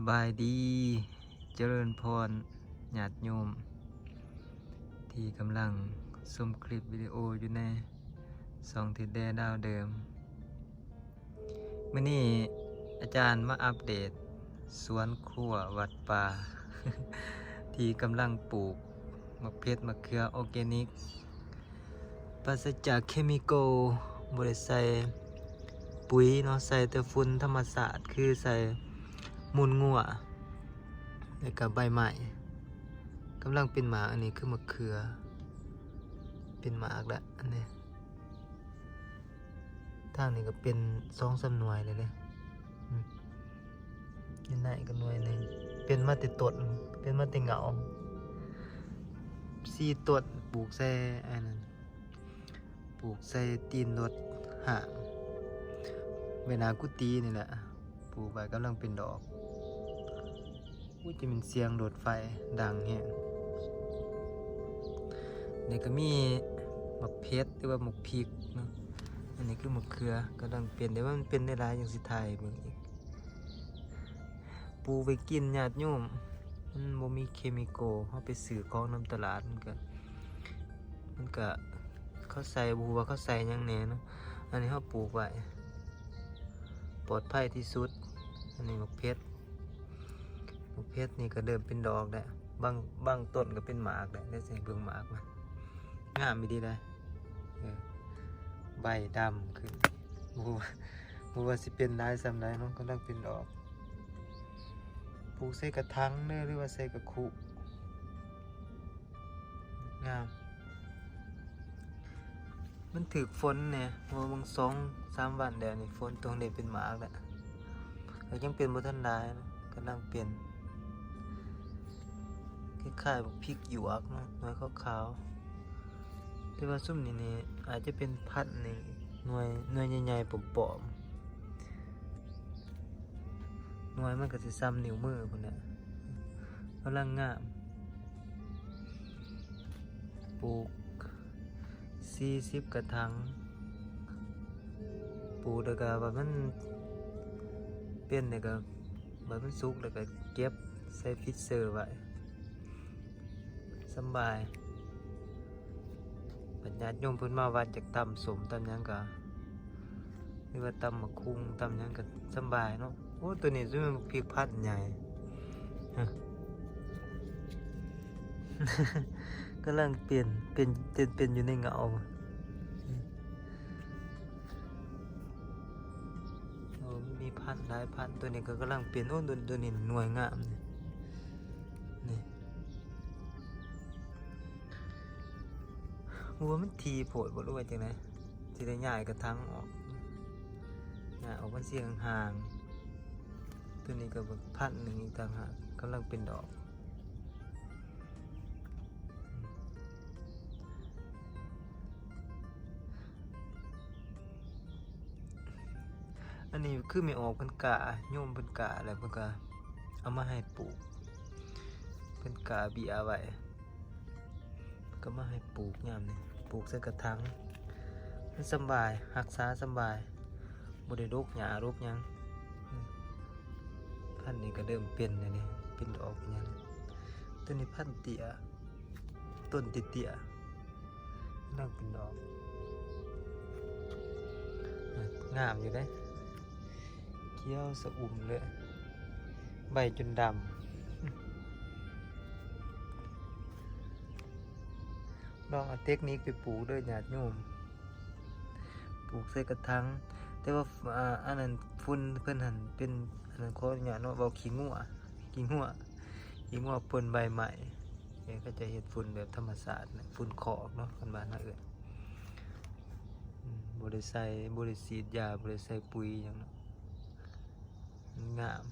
สบายดีเจริญพรญาติโยม ที่กำลังชมคลิปวิดีโออยู่ในสองทิศแดดาวเดิมเมื่อนี้อาจารย์มาอัปเดต สวนครัววัดป่า ที่กำลังปลูกมะเพชรมะเขือออร์แกนิกปราศจากเคมีคอลบริใส่ปุ๋ยเนาะใส่แต่ฝุ่นธรรมศาสตร์คือใส่ มูลงัวแล้วก็ใบไม้กำลังเป็นหมากอันนี้คือมะเขือ เป็นหมากล้วอันนี้ทางนี้ก็เป็นสองสามหน่วยเลยเลยอืมอยันไหนก็หน่วยหนึ่งเป็นมาติดตดเป็นมาติเหงาสี่ตดปลูกใส่อันนั้นปลูกใส่ตีนรถห่างเวลากุฏินี่แหละปลูกไปกำลังเป็นดอก อุ้จะเป็นเสียงรถไฟดังแฮงนี่ก็มีหมักเพชรหรือว่าหมักพริกเนาะอันนี้คือหมักเขือกำลังเป็นแต่ว่ามันเป็นได้หลายอย่างสิไทยเบิ่งอีกปูไปกินญาติโยมมันบ่มีเคมีโกเฮาไปซื้อของน้ำตลาดมันก็มันก็เขาใส่บูว่าเขาใส่ยังแหน่เนาะอันนี้เฮาปลูกไว้ปลอดภัยที่สุด อันนี้หมะเพชร เพชรนี่ก็เริ่มเป็นดอกแล้วบางบางต้นก็เป็นหมากแล้วได้ใส่เบิ่งหมากมันงามดีเลยใบดำขึ้นบูบูว่าสิเป็นได้สำได้เนาะกำลังเป็นดอกปลูกใส่กระถางเด้อหรือว่าใส่กระคุงาม มันถึกฝนเนี่ยว่าบางสองสามวันเดี๋ยวนี้ฝนตรงนี้เป็นหมากแล้วแล้วยังเป็นบุทันได้กำลังเปลี่ยน คล้ายๆพวกพริกหยวกเนาะหน่วยขาวๆแต่ว่าซุ่มนี่นี่อาจจะเป็นพันธุ์นี่หน่วยหน่วยใหญ่ๆปอมๆหน่วยมันก็สิซ้ำนิ้วมือพุ่นเนี่ยกำลังงามปลูกสี่สิบกระถางปลูกแล้วก็แบบมันเป็นแล้วก็แบบมันสุกแล้วก็เก็บใส่ฟิตเซอร์ไว้ สบายปัญญาโยมเพิ่นมาวัดจากตำสมตำยังก็หรือว่าตำมะคุงตำยังก็สบายเนาะโอ้ตัวนี้ซึ่งมันพริกพัดใหญ่ฮะกำลังเปลี่ยนเป็นเป็นเป็นอยู่ในเงาโอ้มีพันหลายพันตัวนี้ก็กำลังเปลี่ยนโอ้ตัวตัวนี้หน่วยงามนี่นี่ หัวมันทีโผดบ่รู้ว่าจังไดสิได้ย้ายกระทังออกย้ายออกมันเสียงห่างตัวนี้ก็แบบพันธุ์หนึ่งอีกต่างหากกำลังเป็นดอกอันนี้คือไม่ออกเพิ่นกะโยมเพิ่นกะอะไรเพิ่นก็เอามาให้ปลูกเพิ่นกะบียไว้ ก็มาให้ปลูกยามนี้ปลูกใส่กระถางมันสบายรักษาสบายบ่ได้รกหญ้ารกหยังพันธุ์นี้ก็เริ่มเป็นแล้วนี่เป็นดอกเป็นหยังตัวนี้พันธุ์เตี้ยต้นเตี้ยนั่งเป็นดอกงามอยู่เด้เขี้ยวสะอุ่มเลยใบจนดำ ลองเอาเทคนิคไปปลูกด้วยหยาดโยมปลูกใส่กระถางแต่ว่าอ่าอันนั้นฝุ่นเพื่อนหันเป็นอันนั้นเขาหยาดเนาะเบาขี้งัวขี้งัวขี้งัวปนใบใหม่เดี๋ยก็จะเห็ดฝุ่นแบบธรรมศาสตร์ฝุ่นขอกเนาะกันบ้านเราเอ่ยบริใส่บริสีดยาบริใส่ปุ๋ยอย่างเนาะงาม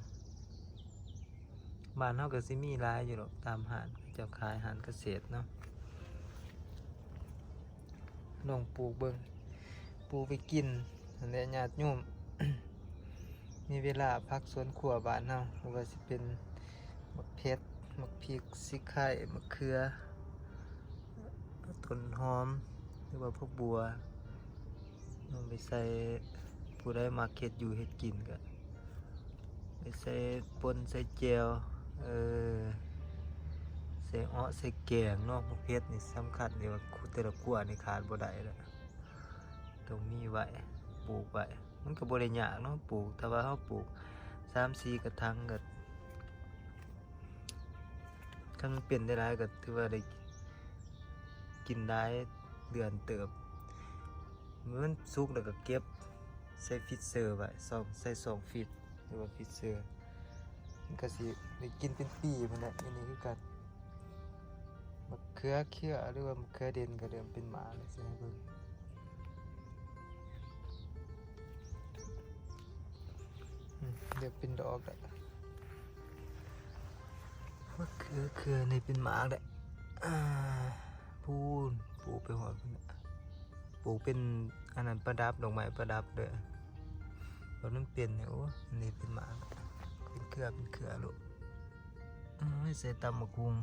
บ้านเฮาก็สิมีหลายอยู่หรอกตามหานเจ้าขายหารเกษตรเนาะ ลองปลูกเบิงปลูกไปกินอันนี้ญาติโยมมีเวลาพักสวนครัวบ้านเฮาหรือว่าสิเป็นมะเพชรมะพริกสิไข่มะเขือต้นหอม หรือว่าพวกบัวลองไปใส่ผู้ใดมาเก็ตอยู่เฮ็ดกินกันไปใส่ปนใส่เจลเออ ส่อ้อใส่แกงนาะพวกเพชรนี่สำคัญเลยว่าคู่แต่ละขั้วนี่ขาดบ่ได้แล้วต้องมีไว้ปลูกไว้มันก็บ่ได้ยากเนาะปลูกแต่ว่าเฮาปลูก3-4กระถางก็คันมันเป็นได้หลายก็ถือว่าได้กินได้เดือนเติบมันสุกแล้วก็เก็บใส่ฟิตเซอร์ไว้สองใส่สองฟิตหรือว่าฟิตเซอร์มันก็สิได้กินเป็นปีมันแหละอันนี้คือกัน มะเขือเขียวหรือว่ามะเขือเด่นก็เดิมเป็นหมาเลยสิให้เบิ่งเดี๋ยวเป็นดอกแหล้วมะเขือเขือในเป็นหมาเลยอ่าพูนปูไปหัวพุ่นปูเป็นอันนั้นประดับดอกไม้ประดับเด้อเราต้องเปลี่ยนเนี่ยโอ้นนี้เป็นหมาเป็นเครือเป็นเครือลูกอืมใส่ตำมะกุง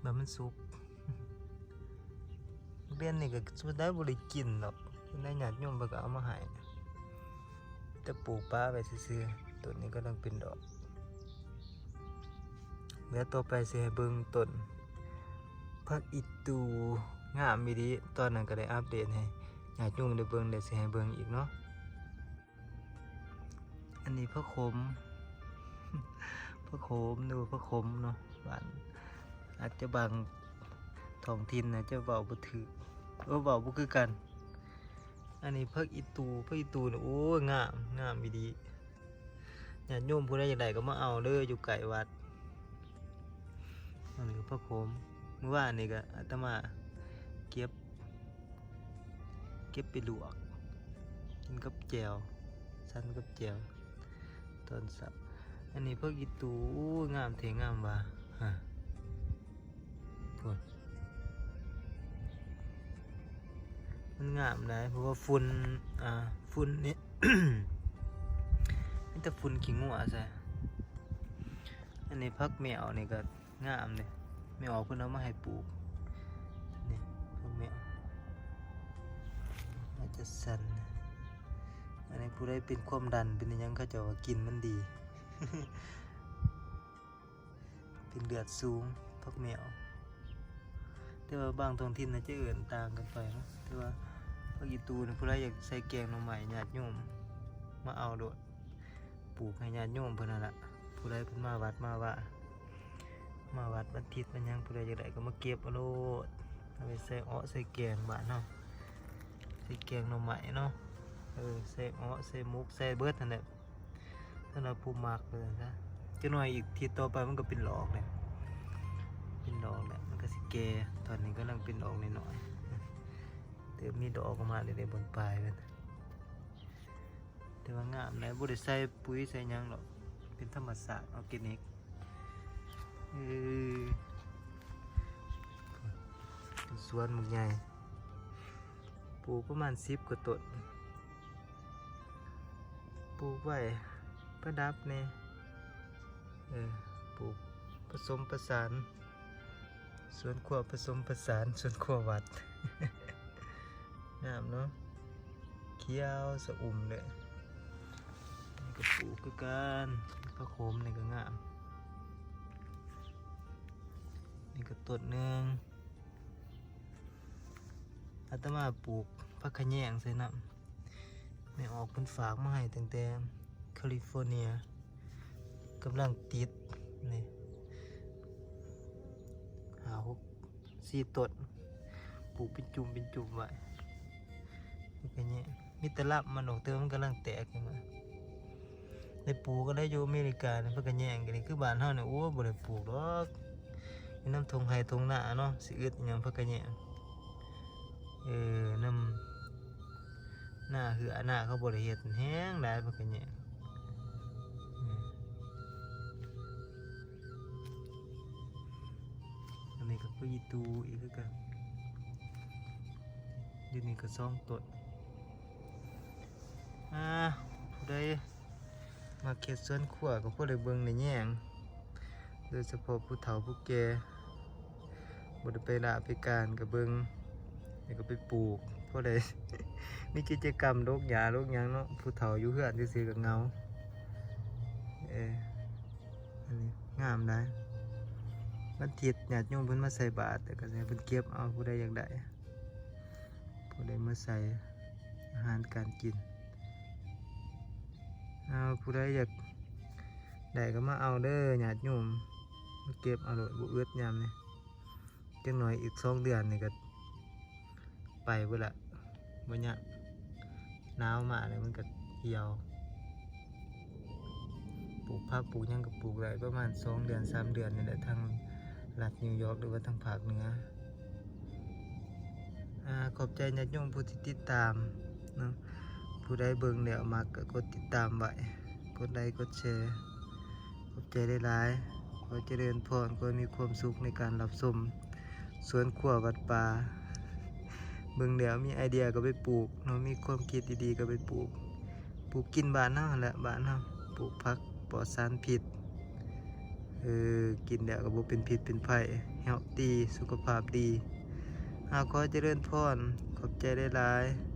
แบบมันสุกเรียนนี่ก็สุดได้บริกินหรอกได้หยาดยมเพิ่นก็เอามาให้แต่ปลูกป้าไปซื่อต้นนี้ก็ต้องเป็นดอกแล้วต่อไปเสิให้เบิงต้นพักอีตูงามมีดีตอนนั้นก็ได้อัปเดตให้ญาติโยมได้เบิงได้สิให้เบิงอีกเนาะอันนี้พระคมพระคมดูพระคมเนาะบ้าน อาจจะบางท้องถิ่นนะจะเว้าบ่ถือเออเว้าบ่คือกัน อันนี้เพักอีตูเพักอีตูเนี่ยโอ้ยงามงามมีดีญาติโยมผู้ใดอยากได้ก็มาเอาเด้ออยู่ไกลวัดอันนี้พระโคมเมื่อวานนี่ก็อาตมาเก็บ เก็บไปลวกกินกับแจวสั้นกับแจวตอนสับอันนี้เพวกอีตูงามเทงามว่ะ มันงามนะเพราะว่าฝุ่นอ่าฝุ่นนี่นี่แต่ฝุ่นขี้งัวใช่อันนี้พักแมวนี่ก็งามเลยไม่ออกเพื่นเอามาให้ปลูกนี่พวกแมวอาจจะสั่นอันนี้ผู้ใดเป็นความดันเป็นยังเขาจะว่ากินมันดี เป็นเลือดสูงพักแมวแต่ว่าบางท้องถิ่นนะจะเอื่นต่างกันไปนะแต่ว่า พักอีตูนผู้ใดอยากใส่แกงหน่อไม้ญาติโยมมาเอาโดดปลูกให้ญาติโยมเพิ่นนั่นละผู้ใดเพิ่นมาวัดมาว่า มาวัดบันทิตมันยังผู้ใดอยากได้ก็มาเก็บเอาโลดเอาไปใส่อ้อใส่แกงบ้านเนาะใส่แกงหน่อไม้เนาะเออใส่อ้อใส่มุกใส่เบิร์ดนั่นแหละสำหรับผู้มักเลยนะจะหน่อยอีกทีต่อไปมันก็เป็นหลอกเลยเป็นดอกแหละมันก็สิแก่ตอนนี้ก็ลังเป็นดอกน้อย ๆแต่มีดอกออกมาเรื่อยๆบนปลายมันแต่ว่างามนะบ่ได้ใส่ปุ๋ยใส่ยังหรอกเป็นธรรมศาสตร์ออร์แกนิกเออเป็นสวนมึกใหญ่ปลูกประมาณสิบกว่าต้นปลูกไว้ประดับเนี่ยเออปลูกผสมประสาน สวนขัวผสมประสาน สวนขัววัด งามเนาะเขียวสะอุ่มเลยนี่ก็ปลูกคือกันพระโคมนี่ก็งาม นี่ก็ต้นหนึ่งอาตมาปลูกพักขะแยงใส่น้ำไม่ออกเพิ่นฝากมาให้ตั้งแต่แคลิฟอร์เนียกำลังติดนี่หาหกสี่ต้นปลูกเป็นจุ่มเป็นจุ่มไว้ พักขะแยงมีแตลับมันออกเติมมันกำลังแตกขึ้นมาได้ปลูกก็ได้อยู่อเมริกาเนี่ยพักขะแย่งกันนี่คือบ้านเฮาเนี่ยโอ้บ่ได้ปลูกหรอกมีน้ำทงไฮทงหน้าเนาะสิอึดอหยังพักกันเนี่ยเออน้ำหน้าเหือหน้าเขาบริเฮ็ดแห้งได้พักกันเนี่ยอืมอันนี้ก็คืออีตูอีกคือกันอยู่นี่ก็ซ่องต้น อ่าผู้ใดมาเขตสวนขัวก็ผู้ใดเบิ่งในแย่งโดยเฉพาะผู้เฒ่าผู้แก่บ่ได้ไปละไปการกับเบิงแล้วก็ไปปลูกพราะได้มีกิจกรรมโรคยาโรคหยังเนาะผู้เฒ่าอยู่เฮือนซื่อๆกับเงาเอออันนี้งามได้วันอาทิตย์ญาติโยมเพิ่นมาใส่บาตรแต่ก็ให้เพิ่นเก็บเอาผู้ใดอยากได้ผู้ใดมาใส่อาหารการกิน เอาผู้ใดอยากได้ก็มาเอาเด้อญาติโยมมาเก็บเอาโลดบ่อึดยามนี่ยจังหน่อยอีกสองเดือนนี่ก็ไปเบิดละบ่ยากหนาวมาเลยมันก็เหี่ยวปลูกผักปลูกยังก็ปลูกได้ประมาณสองเดือนสามเดือนนี่แหละทางรัฐนิวยอร์กหรือว่าทางภาคเหนืออขอบใจญาติโยมผู้ที่ติดตามเนาะ ผู้ใดเบิ่งแล้วมักก็กดติดตามไว้กดไลค์กดแชร์ขอบใจหลายๆขอเจริญพรขอให้มีความสุขในการรับชมสวนขัววัดป่าเบิ่งแล้วมีไอเดียก็ไปปลูกเนาะมีความคิดดีๆก็ไปปลูก ปลูกกินบ้านเฮาแหละบ้านเฮาปลูกผักปลอดสารพิษเออกินแล้วก็บ่เป็นพิษเป็นภัยเฮลตี้สุขภาพดีเอาขอเจริญพรขอบใจหลายๆ